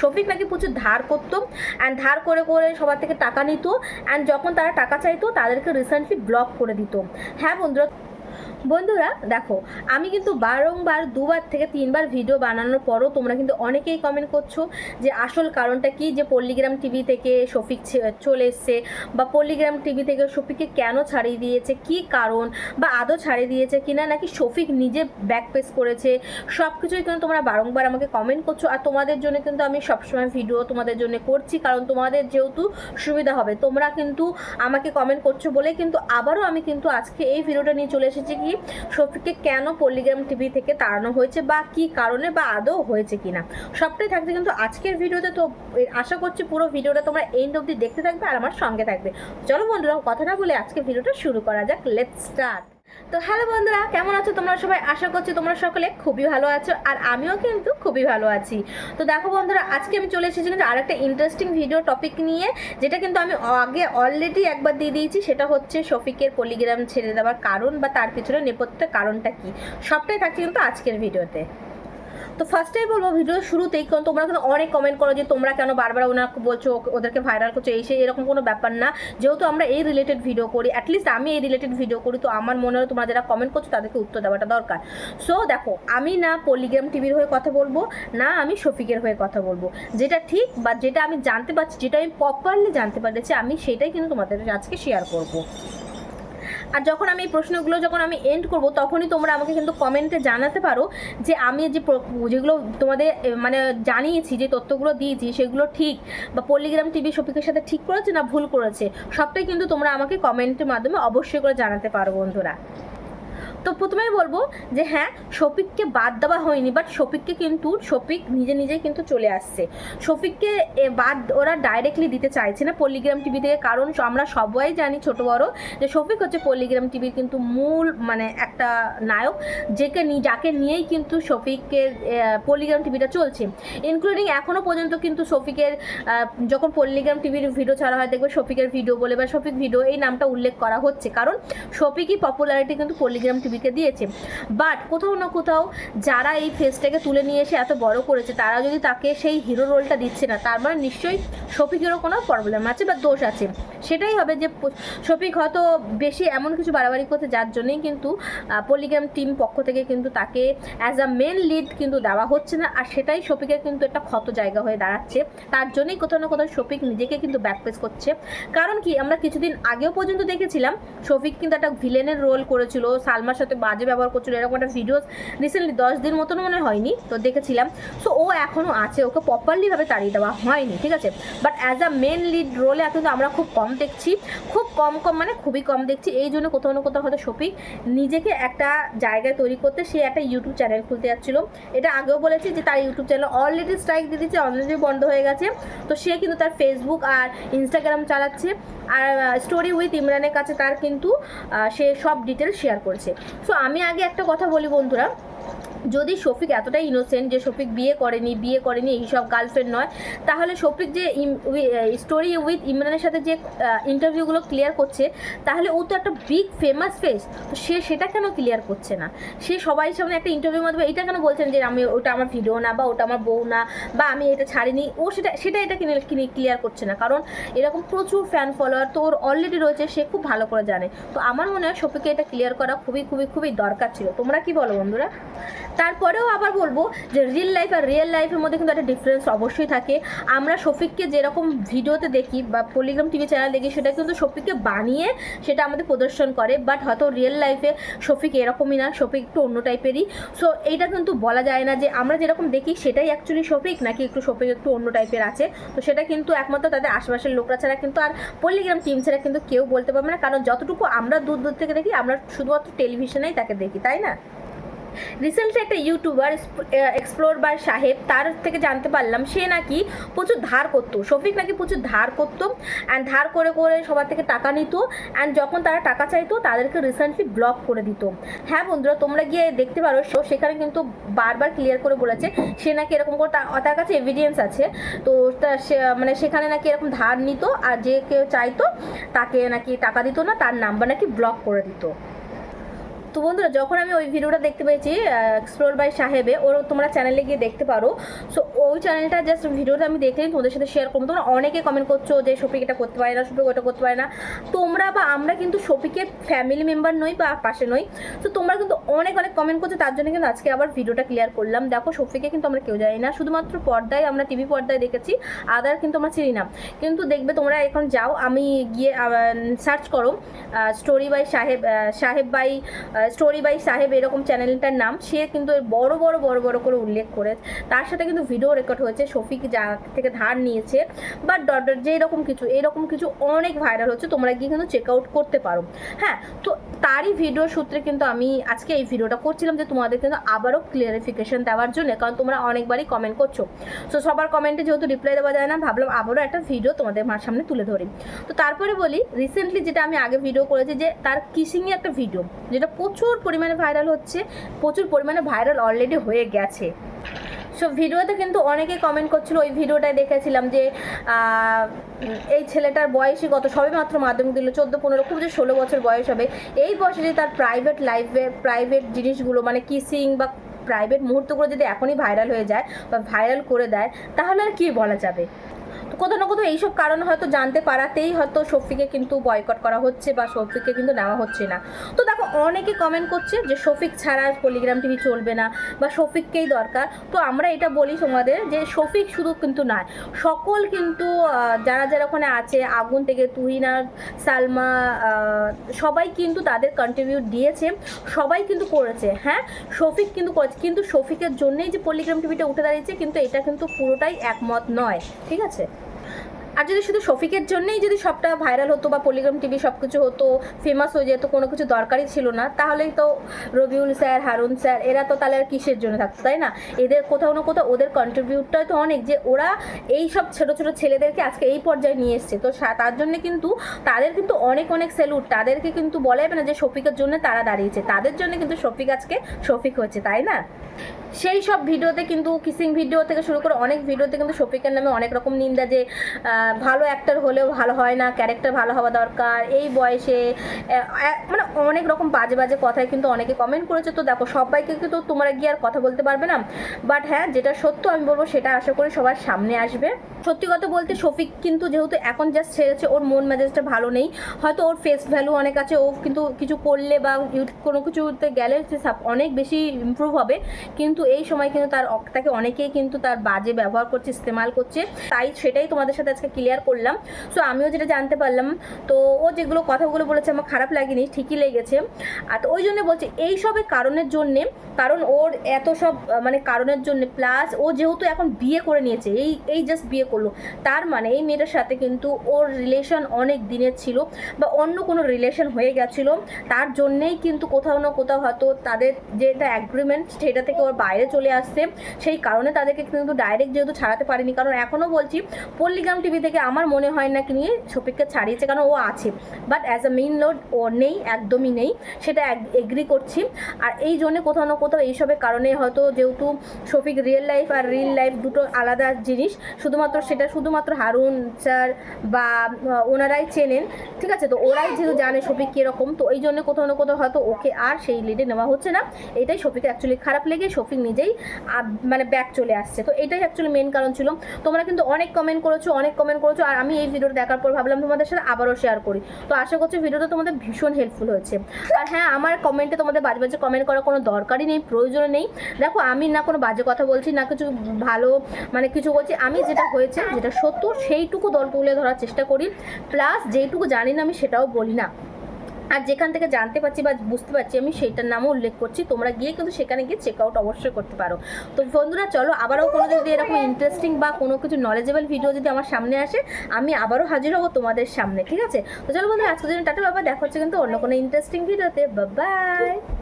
শফিক নাকি প্রচুর ধার করতো অ্যান্ড ধার করে করে সবার থেকে টাকা নিত অ্যান্ড যখন তারা টাকা চাইতো, তাদেরকে রিসেন্টলি ব্লক করে দিত। হ্যাঁ বন্ধুরা বন্ধুরা, দেখো, আমি কিন্তু বারংবার দুবার থেকে তিনবার ভিডিও বানানোর পরও তোমরা কিন্তু অনেকেই কমেন্ট করছ যে আসল কারণটা কি? যে পল্লিগ্রাম টিভি থেকে শফিক চলে এসছে বা পল্লিগ্রাম টিভি থেকে শফিককে কেন ছাড়িয়ে দিয়েছে? কি কারণ বা আদৌ ছাড়িয়ে দিয়েছে কিনা? নাকি শফিক নিজে ব্যাক পেস করেছে? সব কিছুই কিন্তু তোমরা বারংবার আমাকে কমেন্ট করছ। আর তোমাদের জন্য কিন্তু আমি সবসময় ভিডিও তোমাদের জন্য করছি, কারণ তোমাদের যেহেতু সুবিধা হবে। তোমরা কিন্তু আমাকে কমেন্ট করছ বলে কিন্তু আবারও আমি কিন্তু আজকে এই ভিডিওটা নিয়ে চলে এসেছি কি শফিককে কেন পল্লিগ্রাম টিভি থেকে তাড়ানো হয়েছে বা কি কারণে বা আদৌ হয়েছে কিনা? সবটাই থাকছে কিন্তু আজকের ভিডিওতে। তো আশা করছি পুরো ভিডিওটা তোমরা এন্ড অব্দি দেখতে থাকবে আর আমার সঙ্গে থাকবে। চলো বন্ধুরা, কথা না বলে আজকে ভিডিওটা শুরু করা যাক। লেট স্টার্ট তো হ্যালো বন্ধুরা, কেমন আছো তোমরা সবাই? আশা করছি তোমরা সকলে খুবই ভালো আছো আর আমিও কিন্তু খুবই ভালো আছি। তো দেখো বন্ধুরা, আজকে আমি চলে এসেছি কিন্তু আরেকটা ইন্টারেস্টিং ভিডিও টপিক নিয়ে, যেটা কিন্তু আমি আগে অলরেডি একবার দিয়ে দিয়েছি, সেটা হচ্ছে শফিকের পলিগ্রাম ছেড়ে দেওয়ার কারণ বা তার পিছনে নেপথ্যের কারণটা কি? সবটাই থাকছে কিন্তু আজকের ভিডিওতে তো ফার্স্টেই বলব ভিডিও শুরুতেই, কারণ তোমরা কিন্তু অনেক কমেন্ট করো যে তোমরা কেন বারবার ওনাকে বলছো, ওদেরকে ভাইরাল করছ, এই সেই এরকম কোনো ব্যাপার না। যেহেতু আমরা এই রিলেটেড ভিডিও করি অ্যাটলিস্ট আমি এই রিলেটেড ভিডিও করি, তো আমার মনে হয় তোমরা যারা কমেন্ট করছ তাদেরকে উত্তর দেওয়াটা দরকার। সো দেখো, আমি না পলিগ্রাম টিভির হয়ে কথা বলব, না আমি শফিকের হয়ে কথা বলব। যেটা ঠিক বা যেটা আমি জানতে পারছি, যেটা আমি প্রপারলি জানতে পারছি, আমি সেটাই কিন্তু তোমাদের আজকে শেয়ার করব। আর যখন আমি এই প্রশ্নগুলো যখন আমি এন্ড করব, তখনই তোমরা আমাকে কিন্তু কমেন্টে জানাতে পারো যে আমি যে যেগুলো তোমাদের মানে জানিয়েছি, যে তথ্যগুলো দিয়েছি, সেগুলো ঠিক বা পল্লিগ্রাম টিভি শফিকের সাথে ঠিক করেছে না ভুল করেছে, সবটাই কিন্তু তোমরা আমাকে কমেন্টের মাধ্যমে অবশ্যই করে জানাতে পারো বন্ধুরা। তো প্রথমেই বলব যে হ্যাঁ শফিককে বাদ দেওয়া হয়নি বাট শফিককে কিন্তু, শফিক নিজে নিজে কিন্তু চলে আসছে। শফিককে বাদ ওরা ডাইরেক্টলি দিতে চাইছে না পল্লিগ্রাম টিভি থেকে, কারণ আমরা সবাই জানি ছোট বড় যে শফিক হচ্ছে পল্লিগ্রাম টিভির কিন্তু মূল মানে একটা নায়ক, যেকে যাকে নিয়েই কিন্তু শফিকের পল্লিগ্রাম টিভিটা চলছে। ইনক্লুডিং এখনও পর্যন্ত কিন্তু শফিকের যখন পল্লিগ্রাম টিভির ভিডিও ছাড়া হয়, দেখবে শফিকের ভিডিও বলে বা শফিক ভিডিও এই নামটা উল্লেখ করা হচ্ছে। কারণ শফিকই পপুলারিটি কিন্তু পল্লিগ্রাম টিভিকে দিয়েছে। বাট কোথাও না কোথাও যারা এই ফেসটাকে তুলে নিয়ে এসে এত বড় করেছে, তারা যদি তাকে সেই হিরো রোলটা দিচ্ছে না, তার মানে নিশ্চয়ই শফিকেরও কোনো প্রবলেম আছে বা দোষ আছে। সেটাই হবে যে শফিক হয়তো বেশি এমন কিছু বাড়াবাড়ি করতে যার জন্যই কিন্তু পলিগ্রাম টিম পক্ষ থেকে কিন্তু তাকে অ্যাজ আ মেন লিড কিন্তু দেওয়া হচ্ছে না। আর সেটাই শফিকের কিন্তু একটা ক্ষত জায়গা হয়ে দাঁড়াচ্ছে। তার জন্যই কোথাও না কোথাও শফিক নিজেকে কিন্তু ব্যাকপেস করছে। কারণ কি, আমরা কিছুদিন আগেও পর্যন্ত দেখেছিলাম শফিক কিন্তু একটা ভিলেনের রোল করেছিল সালমার সাথে বাজে ব্যবহার করছিল, এরকম একটা ভিডিও রিসেন্টলি দশ দিন মতন মনে হয়নি, তো দেখেছিলাম। সো ও এখনও আছে, ওকে প্রপারলিভাবে তাড়িয়ে দেওয়া হয়নি, ঠিক আছে? But as a main lead রোলে কিন্তু আমরা খুব কম দেখছি, খুব কম কম মানে খুবই কম দেখছি, এই জন্য কোথাও না কোথাও হয়তো শফিক নিজেকে একটা জায়গায় তৈরি করতে সে একটা ইউটিউব চ্যানেল খুলতে যাচ্ছিল। এটা আগেও বলেছি যে তার ইউটিউব চ্যানেল অলরেডি স্ট্রাইক দিয়ে দিচ্ছে অলরেডি বন্ধ হয়ে গেছে। তো সে কিন্তু তার ফেসবুক আর ইনস্টাগ্রাম চালাচ্ছে, আর স্টোরি উইথ ইমরানের কাছে তার কিন্তু সে সব ডিটেলস শেয়ার করছে। সো আমি আগে একটা কথা বলি বন্ধুরা। যদি শফিক এতটাই ইনোসেন্ট যে শফিক বিয়ে করেনি বিয়ে করেনি এইসব গার্লফ্রেন্ড নয়, তাহলে শফিক যে স্টোরি উইথ ইমরানের সাথে যে ইন্টারভিউগুলো ক্লিয়ার করছে, তাহলে ও তো একটা বিগ ফেমাস ফেস তো সে সেটা কেন ক্লিয়ার করছে না? সে সবাই সামনে একটা ইন্টারভিউর মাধ্যমে এটা কেন বলছেন যে আমি, ওটা আমার ভিডিও না বা ওটা আমার বউ না বা আমি এটা ছাড়িনি, ও সেটা সেটা এটা কিনে কিনে ক্লিয়ার করছে না। কারণ এরকম প্রচুর ফ্যান ফলোয়ার তো ওর অলরেডি রয়েছে, সে খুব ভালো করে জানে। তো আমার মনে হয় শফিককে এটা ক্লিয়ার করা খুবই খুবই খুবই দরকার ছিল। তোমরা কি বলো বন্ধুরা? তারপরেও আবার বলব যে রিয়েল লাইফ আর রিয়েল লাইফের মধ্যে কিন্তু একটা ডিফারেন্স অবশ্যই থাকে। আমরা শফিককে যেরকম ভিডিওতে দেখি বা পলিগ্রাম টিভি চ্যানেল দেখি, সেটা কিন্তু শফিককে বানিয়ে সেটা আমাদের প্রদর্শন করে। বাট হয়তো রিয়েল লাইফে শফিক এরকমই না, শফিক একটু অন্য টাইপেরই সো এইটা কিন্তু বলা যায় না যে আমরা যেরকম দেখি সেটাই অ্যাকচুয়ালি শফিক, নাকি একটু শফিক একটু অন্য টাইপের আছে। তো সেটা কিন্তু একমাত্র তাদের আশেপাশের লোকরা ছাড়া কিন্তু আর পলিগ্রাম টিম ছাড়া কিন্তু কেউ বলতে পারবে না। কারণ যতটুকু আমরা দূর দূর থেকে দেখি, আমরা শুধুমাত্র টেলিভিশনেই তাকে দেখি, তাই না? রিসেন্টলি একটা ইউটিউবার এক্সপ্লোর বার সাহেব, তার থেকে জানতে পারলাম, সে নাকি প্রচুর ধার করতো। শফিক নাকি প্রচুর ধার করতো অ্যান্ড ধার করে করে সবার থেকে টাকা নিত অ্যান্ড যখন তারা টাকা চাইতো, তাদেরকে রিসেন্টলি ব্লক করে দিত। হ্যাঁ বন্ধুরা, তোমরা গিয়ে দেখতে পারো, সো সেখানে কিন্তু বারবার ক্লিয়ার করে বলেছে, সে নাকি এরকম করে তা- তার কাছে এভিডেন্স আছে। তো তা সে মানে সেখানে নাকি এরকম ধার নিত আর যে কেউ চাইতো, তাকে নাকি টাকা দিত না, তার নাম্বার নাকি ব্লক করে দিত। তো বন্ধুরা, যখন আমি ওই ভিডিওটা দেখতে পেয়েছি এক্সপ্লোর বাই সাহেবে, ওর তোমরা চ্যানেলে গিয়ে দেখতে পারো। সো ওই চ্যানেলটা জাস্ট ভিডিওটা আমি দেখলেই তোমাদের সাথে শেয়ার করব। তোমরা অনেকে কমেন্ট করছ যে শফিক এটা করতে পারে না, শফিক ওটা করতে পারে না। তোমরা বা আমরা কিন্তু শফিকের ফ্যামিলি মেম্বার নই বা পাশে নই। তো তোমরা কিন্তু অনেক অনেক কমেন্ট করছ, তার জন্য কিন্তু আজকে আবার ভিডিওটা ক্লিয়ার করলাম। দেখো, শফিকে কিন্তু আমরা কেউ জানি না। শুধুমাত্র পর্দায়, আমরা টিভি পর্দায় দেখেছি আদার কিন্তু আমরা চিনি না। কিন্তু দেখবে তোমরা এখন যাও, আমি গিয়ে সার্চ করো স্টোরি বাই সাহেব সাহেব বাই স্টোরি বাই সাহেব এরকম চ্যানেলটার নাম, সে কিন্তু বড় বড় বড় বড় করে উল্লেখ করে, তার সাথে কিন্তু ভিডিও রেকর্ড হয়েছে, শফিক যা থেকে ধার নিয়েছে বা ডট ডট যে এরকম কিছু এরকম কিছু অনেক ভাইরাল হচ্ছে, তোমরা গিয়ে কিন্তু চেক আউট করতে পারো। হ্যাঁ তো তারই ভিডিও সূত্রে কিন্তু আমি আজকে এই ভিডিওটা করছিলাম যে তোমাদের কিন্তু আবারও ক্লিয়ারিফিকেশন দেওয়ার জন্য, কারণ তোমরা অনেকবারই কমেন্ট করছ। তো সবার কমেন্টে যেহেতু রিপ্লাই দেওয়া যায় না ভাবলাম আবারও একটা ভিডিও তোমাদের মার সামনে তুলে ধরি। তো তারপরে বলি রিসেন্টলি যেটা আমি আগে ভিডিও করেছি যে তার কিসিংয়ে একটা ভিডিও যেটা প্রচুর পরিমাণে ভাইরাল হচ্ছে, প্রচুর পরিমাণে ভাইরাল অলরেডি হয়ে গেছে। সো ভিডিওতে কিন্তু অনেকে কমেন্ট করছিল, ওই ভিডিওটায় দেখেছিলাম যে এই ছেলেটার বয়সই কত, সবে মাত্র মাধ্যমিক দিল, চোদ্দ, পনেরো, খুব যে ষোলো বছর বয়স হবে, এই বয়সে যদি তার প্রাইভেট লাইফে প্রাইভেট জিনিসগুলো মানে কিসিং বা প্রাইভেট মুহূর্তগুলো যদি এখনই ভাইরাল হয়ে যায় বা ভাইরাল করে দেয়, তাহলে আর কী বলা যাবে? কোথাও না কোথাও এইসব কারণ হয়তো জানতে পারাতেই হয়তো শফিকে কিন্তু বয়কট করা হচ্ছে বা শফিককে কিন্তু নেওয়া হচ্ছে না। তো দেখো, অনেকে কমেন্ট করছে যে শফিক ছাড়া পলিগ্রাম টিভি চলবে না বা শফিককেই দরকার। তো আমরা এটা বলি তোমাদের যে শফিক শুধু কিন্তু নয়, সকল কিন্তু যারা যারা ওখানে আছে, আগুন থেকে তুহিনা সালমা সবাই কিন্তু তাদের কন্ট্রিবিউট দিয়েছে, সবাই কিন্তু করেছে হ্যাঁ? শফিক কিন্তু করেছে, কিন্তু শফিকের জন্যই যে পলিগ্রাম টিভিটা উঠে দাঁড়িয়েছে, কিন্তু এটা কিন্তু পুরোটাই একমত নয়, ঠিক আছে? আর যদি শুধু শফিকের জন্যই যদি সবটা ভাইরাল হতো বা পলিগ্রাম টিভি সব কিছু হতো ফেমাস হয়ে যেত, কোনো কিছু দরকারই ছিল না, তাহলেই তো রবিউল স্যার, হারুন স্যার, এরা তো তাহলে আর কিসের জন্য থাকতো, তাই না? এদের কোথাও না কোথাও ওদের কন্ট্রিবিউটটাই তো অনেক যে ওরা এই সব ছোটো ছোটো ছেলেদেরকে আজকে এই পর্যায়ে নিয়ে এসছে। তো তার জন্য কিন্তু তাদের কিন্তু অনেক অনেক সেলুট তাদেরকে কিন্তু বলা যাবে না যে শফিকের জন্য তারা দাঁড়িয়েছে, তাদের জন্য কিন্তু শফিক আজকে শফিক হয়েছে, তাই না? সেই সব ভিডিওতে কিন্তু কিসিং ভিডিও থেকে শুরু করে অনেক ভিডিওতে কিন্তু শফিকের নামে অনেক রকম নিন্দা যে ভালো অ্যাক্টার হলেও ভালো হয় না ক্যারেক্টার ভালো হওয়া দরকার, এই বয়সে মানে অনেক রকম বাজে বাজে কথায় কিন্তু অনেকে কমেন্ট করেছে। তো দেখো, সবাইকে কিন্তু তোমরা গিয়ে আর কথা বলতে পারবে না। বাট হ্যাঁ যেটা সত্য আমি বলব, সেটা আশা করি সবার সামনে আসবে। সত্যি কথা বলতে শফিক কিন্তু যেহেতু এখন জাস্ট ছেড়েছে, ওর মন মেজাজটা ভালো নেই। হয়তো ওর ফেস ভ্যালু অনেক আছে, ও কিন্তু কিছু করলে বা কোনো কিছুতে গেলে সে অনেক বেশি ইমপ্রুভ হবে। কিন্তু এই সময় কিন্তু তার তাকে অনেকেই কিন্তু তার বাজে ব্যবহার করছে, ইস্তেমাল করছে। তাই সেটাই তোমাদের সাথে আজকে ক্লিয়ার করলাম। সো আমিও যেটা জানতে পারলাম, তো ও যেগুলো কথাগুলো বলেছে আমার খারাপ লাগেনি, ঠিকই লেগেছে। আর ওই জন্য বলছে, এই সবের কারণের জন্যে, কারণ ওর এত সব মানে কারণের জন্য প্লাস ও যেহেতু এখন বিয়ে করে নিয়েছে, এই এই জাস্ট বিয়ে করল, তার মানে এই মেয়েটার সাথে কিন্তু ওর রিলেশন অনেক দিনের ছিল বা অন্য কোনো রিলেশন হয়ে গেছিল। তার জন্যেই কিন্তু কোথাও না কোথাও হয়তো তাদের যেটা অ্যাগ্রিমেন্ট সেটা থেকে ওর বাইরে চলে আসছে। সেই কারণে তাদেরকে কিন্তু ডাইরেক্ট যেহেতু ছাড়াতে পারিনি, কারণ এখনও বলছি, পল্লিগ্রাম টিভি থেকে আমার মনে হয় না কি নিয়ে শফিককে ছাড়িয়েছে, কারণ ও আছে। But as a main load ও নেই, একদমই নেই। সেটা এগ্রি করছি। আর এই জন্য কোথাও না কোথাও এইসবের কারণে হয়তো যেহেতু শফিক রিয়েল লাইফ আর রিয়েল লাইফ দুটো আলাদা জিনিস, শুধুমাত্র সেটা শুধুমাত্র হারুন স্যার বা ওনারাই চেনেন, ঠিক আছে? তো ওরাই যেহেতু জানে শফিক কীরকম, তো এই জন্য কোথাও না কোথাও হয়তো ওকে আর সেই লিডে নেওয়া হচ্ছে না। এটাই শফিক অ্যাকচুয়ালি খারাপ লেগে শফিক নিজেই মানে ব্যাক চলে আসছে। তো এটাই অ্যাকচুয়ালি মেন কারণ ছিল। তোমরা কিন্তু অনেক কমেন্ট করেছ, অনেক কমেন্ট করেছ, আর আমি এই ভিডিওটা দেখার পর ভাবলাম তোমাদের সাথে আবারও শেয়ার করি। তো আশা করছি ভিডিওটা তোমাদের ভীষণ হেল্পফুল হয়েছে। আর হ্যাঁ আমার কমেন্টে তোমাদের বাজে বাজে কমেন্ট করার কোনো দরকারই নেই, প্রয়োজন নেই। দেখো, আমি না কোনো বাজে কথা বলছি, না কিছু ভালো মানে কিছু বলছি, আমি যেটা হয়েছে, যেটা সত্য, সেইটুকু দল তুলে ধরার চেষ্টা করি। প্লাস যেইটুকু জানি না আমি, সেটাও বলি না। আর যেখান থেকে জানতে পারছি বা বুঝতে পারছি আমি সেইটার নামও উল্লেখ করছি। তোমরা গিয়ে কিন্তু সেখানে গিয়ে চেক আউট অবশ্যই করতে পারো। তো বন্ধুরা, চলো আবারও কোনো যদি এরকম ইন্টারেস্টিং বা কোনো কিছু নলেজেবল ভিডিও যদি আমার সামনে আসে, আমি আবারও হাজির হব তোমাদের সামনে, ঠিক আছে? তো চলো বন্ধুরা, আজকের জন্য টাটা, বাবা। দেখা হচ্ছে কিন্তু অন্য কোনো ইন্টারেস্টিং ভিডিওতে বাই